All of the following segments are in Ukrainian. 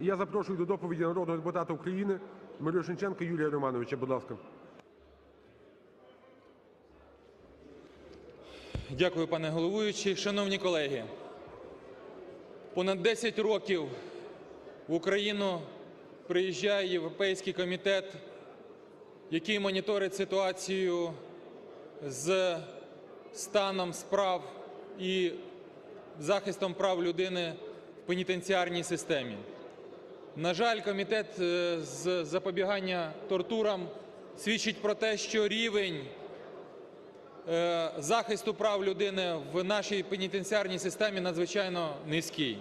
Я запрошую до доповіді народного депутата України Мірошниченка Юрія Романовича. Будь ласка. Дякую, пане головуючий. Шановні колеги, понад 10 років в Україну приїжджає Європейський комітет, який моніторить ситуацію з станом справ і захистом прав людини в пенітенціарній системі. На жаль, комітет е, з запобігання тортурам свідчить про те, що рівень е, захисту прав людини в нашій пенітенціарній системі надзвичайно низький.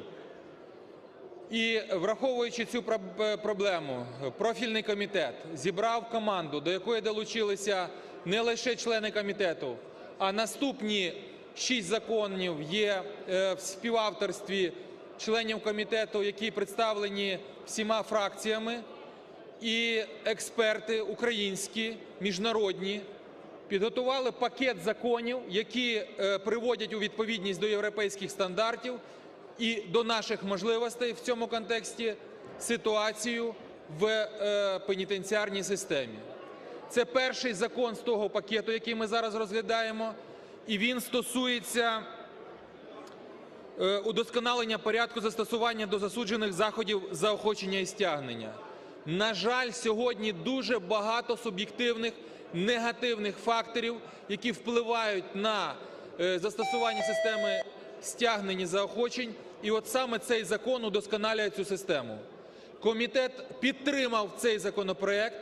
І враховуючи цю е, проблему, профільний комітет зібрав команду, до якої долучилися не лише члени комітету, а наступні шість законів є в співавторстві членів комітету, які представлені всіма фракціями, і експерти українські, міжнародні підготували пакет законів, які е, приводять у відповідність до європейських стандартів і до наших можливостей в цьому контексті ситуацію в е, пенітенціарній системі. Це перший закон з того пакету, який ми зараз розглядаємо, і він стосується удосконалення порядку застосування до засуджених заходів заохочення і стягнення. На жаль, сьогодні дуже багато суб'єктивних негативних факторів, які впливають на е, застосування системи стягнень і заохочень. І от саме цей закон удосконалює цю систему. Комітет підтримав цей законопроект.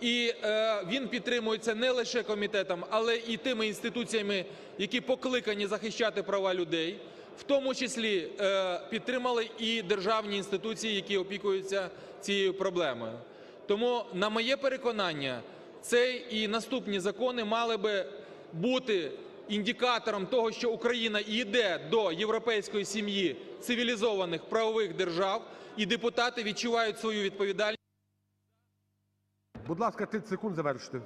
І е, він підтримується не лише комітетом, але і тими інституціями, які покликані захищати права людей, в тому числі е, підтримали і державні інституції, які опікуються цією проблемою. Тому, на моє переконання, цей і наступні закони мали би бути індикатором того, що Україна йде до європейської сім'ї цивілізованих правових держав, і депутати відчувають свою відповідальність. Будь ласка, 30 секунд завершити.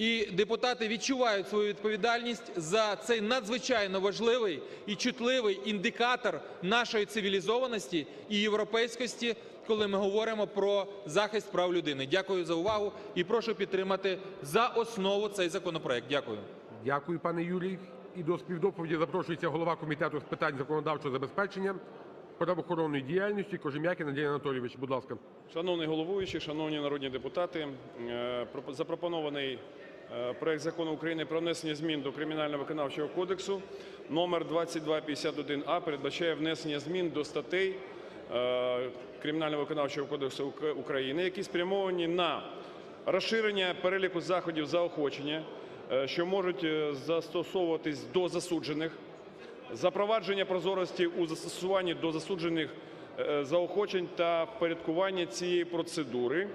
І депутати відчувають свою відповідальність за цей надзвичайно важливий і чутливий індикатор нашої цивілізованості і європейськості, коли ми говоримо про захист прав людини. Дякую за увагу і прошу підтримати за основу цей законопроект. Дякую. Дякую, пане Юрій. І до співдоповіді запрошується голова Комітету з питань законодавчого забезпечення правоохоронної діяльності Кожем'якін Андрій Анатолійович. Будь ласка. Шановний головуючий, шановні народні депутати, е, запропонований проект закону України про внесення змін до Кримінального виконавчого кодексу номер 2251а передбачає внесення змін до статей е, Кримінального виконавчого кодексу України, які спрямовані на розширення переліку заходів заохочення, е, що можуть е, застосовуватись до засуджених, запровадження прозорості у застосуванні до засуджених е, заохочень та впорядкування цієї процедури,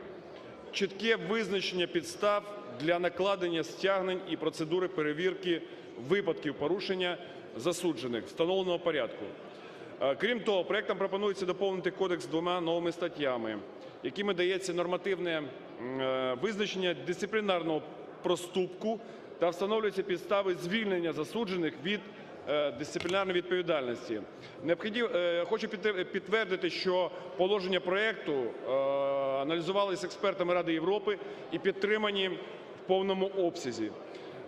чітке визначення підстав для накладення стягнень і процедури перевірки випадків порушення засуджених встановленого порядку. Е, Крім того, проектом пропонується доповнити кодекс двома новими статтями, якими дається нормативне е, визначення дисциплінарного проступку та встановлюються підстави звільнення засуджених від е, дисциплінарної відповідальності. Хочу підтвердити, що положення проекту аналізувалися експертами Ради Європи і підтримані повному обсязі.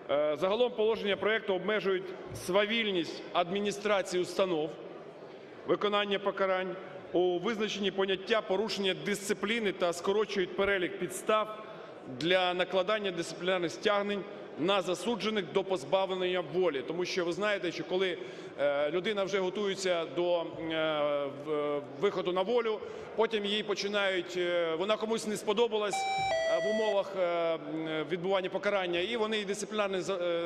Е, Загалом положення проекту обмежують свавільність адміністрації установ, виконання покарань у визначенні поняття порушення дисципліни та скорочують перелік підстав для накладання дисциплінарних стягнень на засуджених до позбавлення волі. Тому що ви знаєте, що коли е, людина вже готується до е, виходу на волю, потім їй починають, е, вона комусь не сподобалась в умовах відбування покарання, і вони дисциплінарно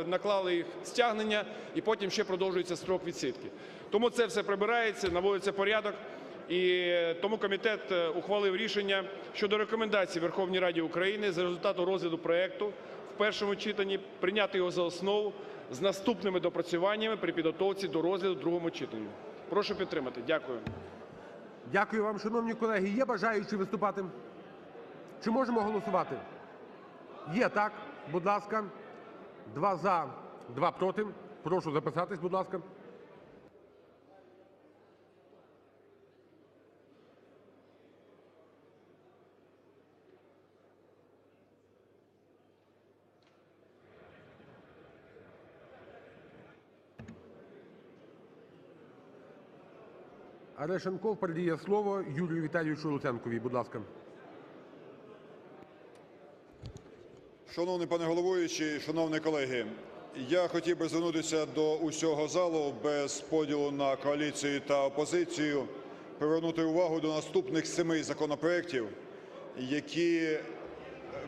наклали їх стягнення, і потім ще продовжується строк відсидки. Тому це все прибирається, наводиться порядок. І тому комітет ухвалив рішення щодо рекомендацій Верховній Раді України за результатом розгляду проекту в першому читанні прийняти його за основу з наступними допрацюваннями при підготовці до розгляду в другому читанні. Прошу підтримати. Дякую. Дякую вам, шановні колеги. Є бажаючі виступати? Чи можемо голосувати? Є, так? Будь ласка. Два за, два проти. Прошу записатись, будь ласка. Арешонков передає слово Юрію Віталійовичу Луценкові. Будь ласка. Шановний пане головуючий, шановні колеги, я хотів би звернутися до усього залу без поділу на коаліцію та опозицію, привернути увагу до наступних семи законопроєктів, які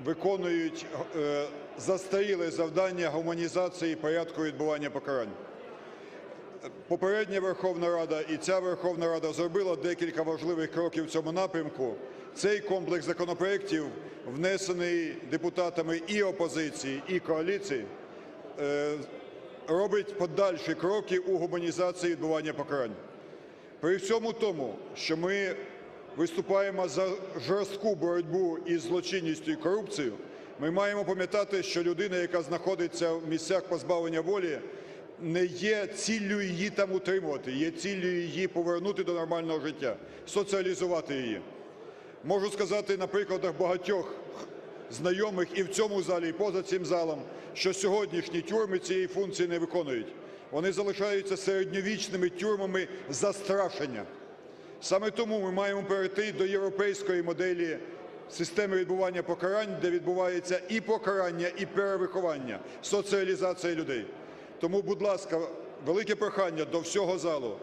виконують е, застаріле завдання гуманізації порядку відбування покарань. Попередня Верховна Рада і ця Верховна Рада зробила декілька важливих кроків в цьому напрямку. Цей комплекс законопроєктів, внесений депутатами і опозиції, і коаліції, е, робить подальші кроки у гуманізації відбування покарань. При всьому тому, що ми виступаємо за жорстку боротьбу із злочинністю і корупцією, ми маємо пам'ятати, що людина, яка знаходиться в місцях позбавлення волі, не є ціллю її там утримувати, є ціллю її повернути до нормального життя, соціалізувати її. Можу сказати на прикладах багатьох знайомих і в цьому залі, і поза цим залом, що сьогоднішні тюрми цієї функції не виконують. Вони залишаються середньовічними тюрмами застрашення. Саме тому ми маємо перейти до європейської моделі системи відбування покарань, де відбувається і покарання, і перевиховання, соціалізація людей. Тому, будь ласка, велике прохання до всього залу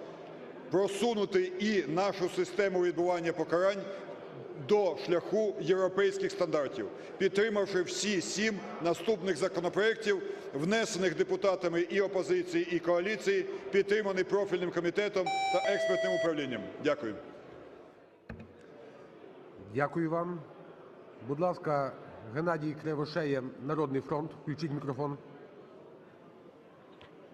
просунути і нашу систему відбування покарань до шляху європейських стандартів, підтримавши всі сім наступних законопроєктів, внесених депутатами і опозиції, і коаліції, підтриманий профільним комітетом та експертним управлінням. Дякую. Дякую вам. Будь ласка, Геннадій Кривошея, Народний фронт. Включіть мікрофон.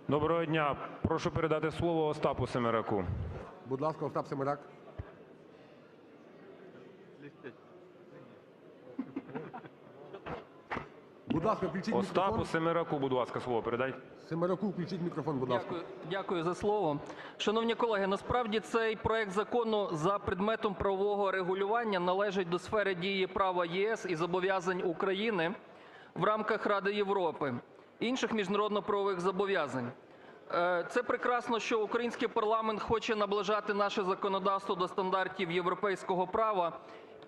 Доброго дня. Прошу передати слово Остапу Семераку. Будь ласка, Остап Семерак. Будь ласка, включіть Остапу мікрофон. Семераку, будь ласка, слово передайте. Семераку включіть мікрофон, будь ласка. Дякую, дякую за слово. Шановні колеги, насправді цей проект закону за предметом правового регулювання належить до сфери дії права ЄС і зобов'язань України в рамках Ради Європи, інших міжнародно-правових зобов'язань. Е, Це прекрасно, що український парламент хоче наближати наше законодавство до стандартів європейського права,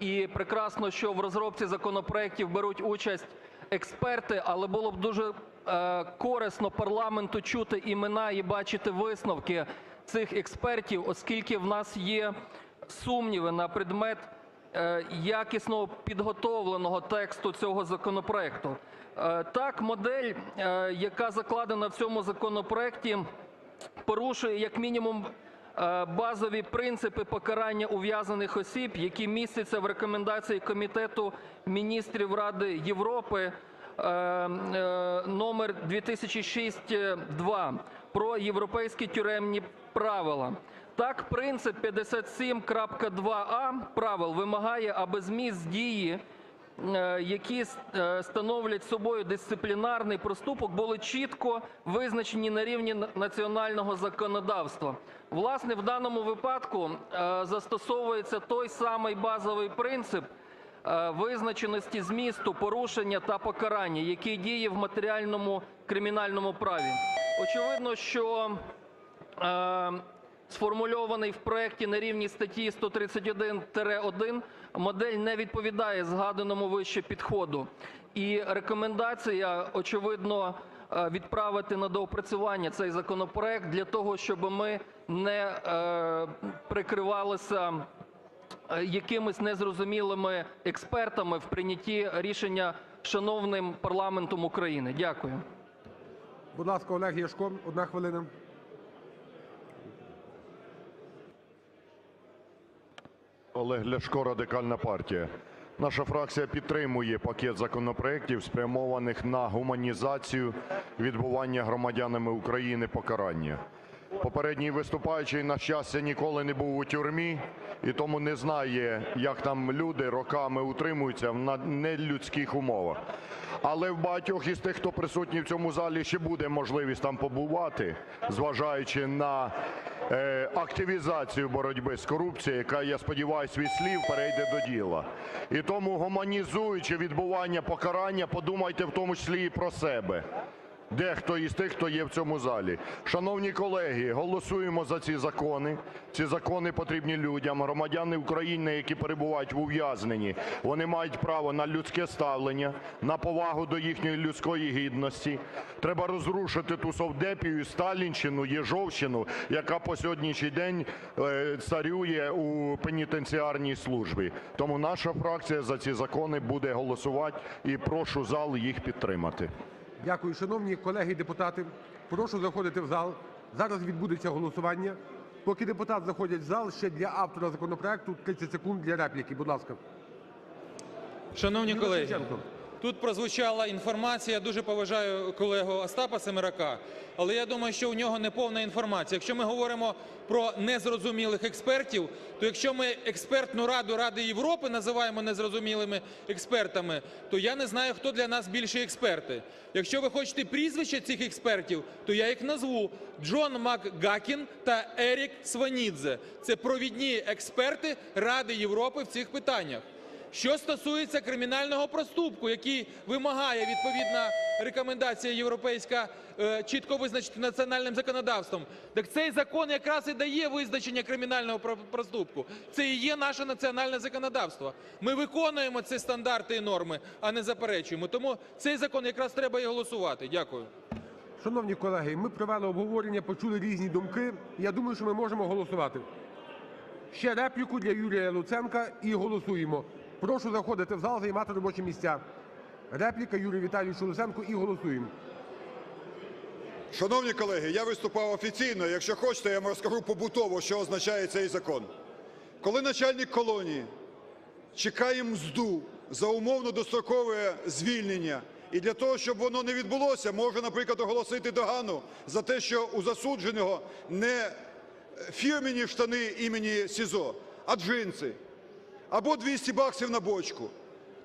і прекрасно, що в розробці законопроектів беруть участь експерти, але було б дуже е, корисно парламенту чути імена і бачити висновки цих експертів, оскільки в нас є сумніви на предмет е, якісного підготовленого тексту цього законопроекту. Е, Так, модель, е, яка закладена в цьому законопроекті, порушує як мінімум базові принципи покарання ув'язнених осіб, які містяться в рекомендації Комітету міністрів Ради Європи номер 2006-2 про європейські тюремні правила. Так, принцип 57.2а правил вимагає, аби зміст дії е, які е, становлять собою дисциплінарний проступок, були чітко визначені на рівні національного законодавства. Власне, в даному випадку е, застосовується той самий базовий принцип визначеності змісту порушення та покарання, який діє в матеріальному кримінальному праві. Очевидно, що сформульований в проекті на рівні статті 131-1 модель не відповідає згаданому вище підходу. І рекомендація, очевидно, е, відправити на доопрацювання цей законопроект для того, щоб ми не е, прикривалися е, якимись незрозумілими експертами в прийнятті рішення шановним парламентом України. Дякую. Будь ласка, Олег Ляшко, одна хвилина. Олег Ляшко, Радикальна партія. Наша фракція підтримує пакет законопроектів, спрямованих на гуманізацію відбування громадянами України покарання. Попередній виступаючий, на щастя, ніколи не був у тюрмі і тому не знає, як там люди роками утримуються в нелюдських умовах. Але в багатьох із тих, хто присутній в цьому залі, ще буде можливість там побувати, зважаючи на активізацію боротьби з корупцією, яка, я сподіваюся, від слів перейде до діла. І тому, гуманізуючи відбування покарання, подумайте в тому числі і про себе. Дехто із тих, хто є в цьому залі. Шановні колеги, голосуємо за ці закони. Ці закони потрібні людям. Громадяни України, які перебувають в ув'язненні, вони мають право на людське ставлення, на повагу до їхньої людської гідності. Треба розрушити ту совдепію, сталінщину, єжовщину, яка по сьогоднішній день е, царює у пенітенціарній службі. Тому наша фракція за ці закони буде голосувати і прошу зал їх підтримати. Дякую. Шановні колеги депутати, прошу заходити в зал. Зараз відбудеться голосування. Поки депутати заходять в зал, ще для автора законопроекту 30 секунд для репліки. Будь ласка. Тут прозвучала інформація. Я дуже поважаю колегу Остапа Семерака, але я думаю, що у нього неповна інформація. Якщо ми говоримо про незрозумілих експертів, то якщо ми експертну раду Ради Європи називаємо незрозумілими експертами, то я не знаю, хто для нас більші експерти. Якщо ви хочете прізвища цих експертів, то я їх назву: Джон МакГакін та Ерік Сванідзе. Це провідні експерти Ради Європи в цих питаннях. Що стосується кримінального проступку, який вимагає відповідна рекомендація європейська е, чітко визначити національним законодавством, так цей закон якраз і дає визначення кримінального про- проступку. Це і є наше національне законодавство. Ми виконуємо ці стандарти і норми, а не заперечуємо. Тому цей закон якраз треба і голосувати. Дякую. Шановні колеги, ми провели обговорення, почули різні думки. Я думаю, що ми можемо голосувати. Ще репліку для Юрія Луценка і голосуємо. Прошу заходити в зал, займати робочі місця. Репліка Юрію Віталійовичу Луценку і голосуємо. Шановні колеги, я виступав офіційно. Якщо хочете, я вам розкажу побутово, що означає цей закон. Коли начальник колонії чекає мзду за умовно дострокове звільнення, і для того, щоб воно не відбулося, може, наприклад, оголосити догану за те, що у засудженого не фірмені штани імені СІЗО, а джинси, або 200 баксів на бочку,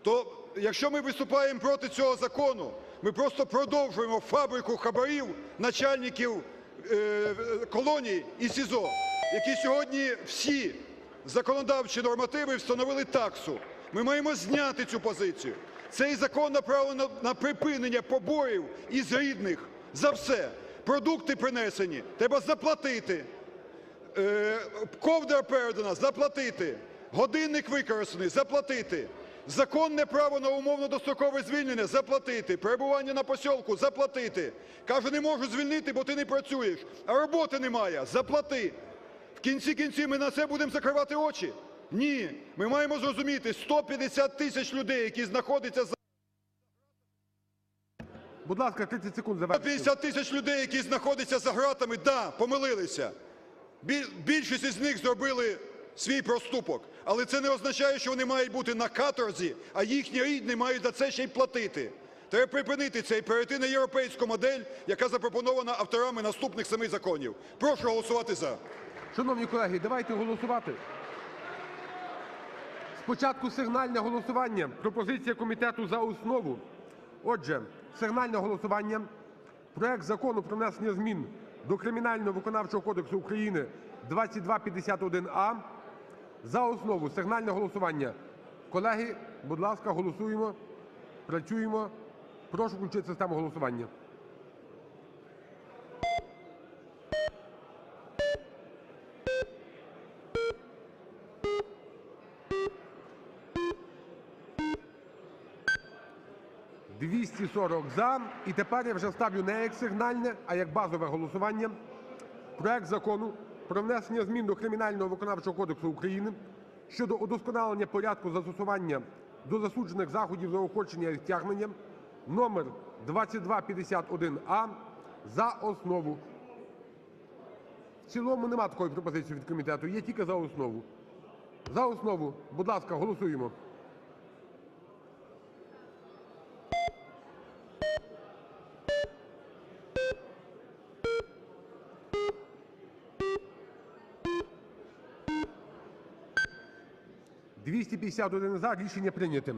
то якщо ми виступаємо проти цього закону, ми просто продовжуємо фабрику хабарів начальників е, колоній і СІЗО, які сьогодні всі законодавчі нормативи встановили таксу. Ми маємо зняти цю позицію. Цей закон направлено на припинення поборів із рідних за все. Продукти принесені, треба заплатити. Е, ковдра передана, заплатити. Годинник використаний, заплатити. Законне право на умовно дострокове звільнення заплатити. Перебування на посілку заплатити. Каже, не можу звільнити, бо ти не працюєш. А роботи немає. Заплати. В кінці кінці ми на це будемо закривати очі? Ні. Ми маємо зрозуміти 150 тисяч людей, які знаходяться за Будь ласка, 30 секунд завершити. 150 тисяч людей, які знаходяться за ґратами, да, помилилися. Більшість із них зробили свій проступок. Але це не означає, що вони мають бути на каторзі, а їхні рідні мають за це ще й платити. Треба припинити це і перейти на європейську модель, яка запропонована авторами наступних семи законів. Прошу голосувати за. Шановні колеги, давайте голосувати. Спочатку сигнальне голосування. Пропозиція комітету за основу. Отже, сигнальне голосування. Проект Закону про внесення змін до Кримінального виконавчого кодексу України 2251а. За основу. Сигнальне голосування. Колеги, будь ласка, голосуємо. Працюємо. Прошу включити систему голосування. – 240 за. І тепер я вже ставлю не як сигнальне, а як базове голосування. Проект Закону про внесення змін до Кримінального виконавчого кодексу України щодо удосконалення порядку застосування до засуджених заходів заохочення і стягнення номер 2251а за основу. В цілому нема такої пропозиції від комітету, є тільки за основу. За основу, будь ласка, голосуємо. – 251 за. Рішення прийняте.